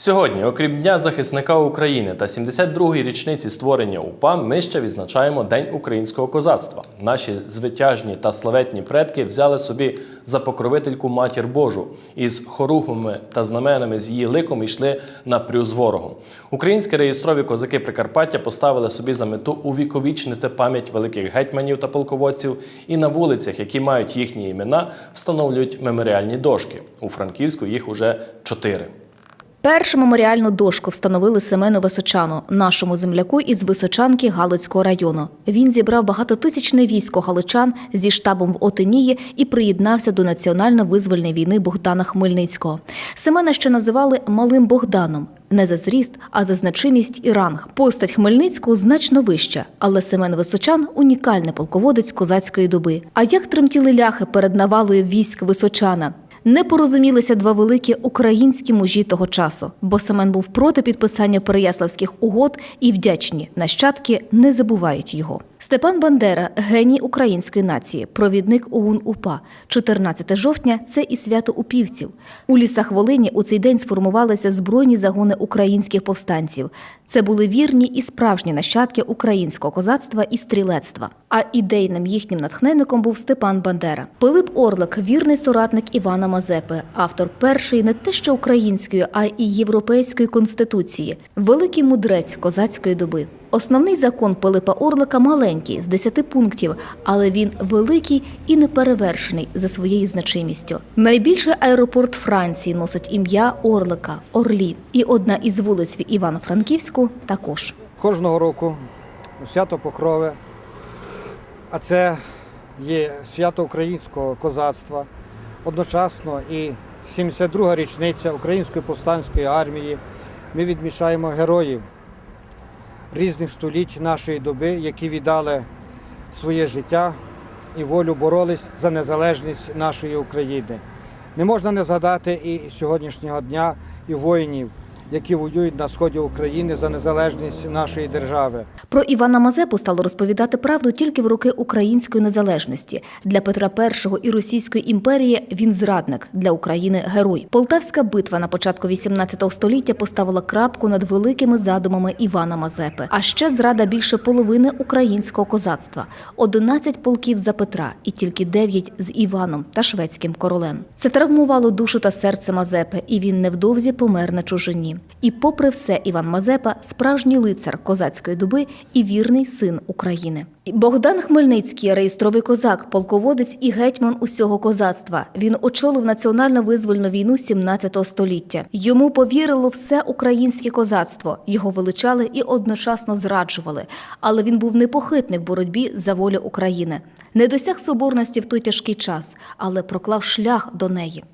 Сьогодні, окрім Дня захисника України та 72-ї річниці створення УПА, ми ще відзначаємо День українського козацтва. Наші звитяжні та славетні предки взяли собі за покровительку матір Божу і з та знаменами з її ликом йшли на прю з ворогом. Українські реєстрові козаки Прикарпаття поставили собі за мету увіковічнити пам'ять великих гетьманів та полководців, і на вулицях, які мають їхні імена, встановлюють меморіальні дошки. У Франківську їх уже чотири. Першу меморіальну дошку встановили Семену Височану, нашому земляку із Височанки Галицького району. Він зібрав багатотисячне військо галичан зі штабом в Отинії і приєднався до національно-визвольної війни Богдана Хмельницького. Семена ще називали Малим Богданом. Не за зріст, а за значимість і ранг. Постать Хмельницького значно вища, але Семен Височан унікальний полководець козацької доби. А як тремтіли ляхи перед навалою військ Височана? Не порозумілися два великі українські мужі того часу, бо Семен був проти підписання Переяславських угод і вдячні нащадки не забувають його. Степан Бандера, геній української нації, провідник ОУН УПА. 14 жовтня це і свято упівців. У лісах Волині у цей день сформувалися збройні загони українських повстанців. Це були вірні і справжні нащадки українського козацтва і стрілецтва. А ідейним їхнім натхненником був Степан Бандера. Пилип Орлик, вірний соратник Івана Мазепи, автор першої не те що української, а й європейської конституції, великий мудрець козацької доби. Основний закон Пилипа Орлика маленький з 10 пунктів, але він великий і неперевершений за своєю значимістю. Найбільший аеропорт Франції носить ім'я Орлика Орлі, і одна із вулиць в Івано-Франківську також. Кожного року свято Покрови, а це є свято українського козацтва, одночасно і 72-га річниця Української повстанської армії. Ми відмічаємо героїв різних століть нашої доби, які віддали своє життя і волю боролись за незалежність нашої України. Не можна не згадати і сьогоднішнього дня і воїнів, які воюють на сході України за незалежність нашої держави. Про Івана Мазепу стало розповідати правду тільки в роки української незалежності. Для Петра І і Російської імперії він зрадник, для України герой. Полтавська битва на початку XVIII століття поставила крапку над великими задумами Івана Мазепи. А ще зрада більше половини українського козацтва, 11 полків за Петра і тільки 9 з Іваном та шведським королем. Це травмувало душу та серце Мазепи, і він невдовзі помер на чужині. І попри все, Іван Мазепа справжній лицар козацької доби і вірний син України. Богдан Хмельницький, реєстровий козак, полководець і гетьман усього козацтва. Він очолив національно-визвольну війну 17 століття. Йому повірило все українське козацтво. Його величали і одночасно зраджували. Але він був непохитний в боротьбі за волю України. Не досяг соборності в той тяжкий час, але проклав шлях до неї.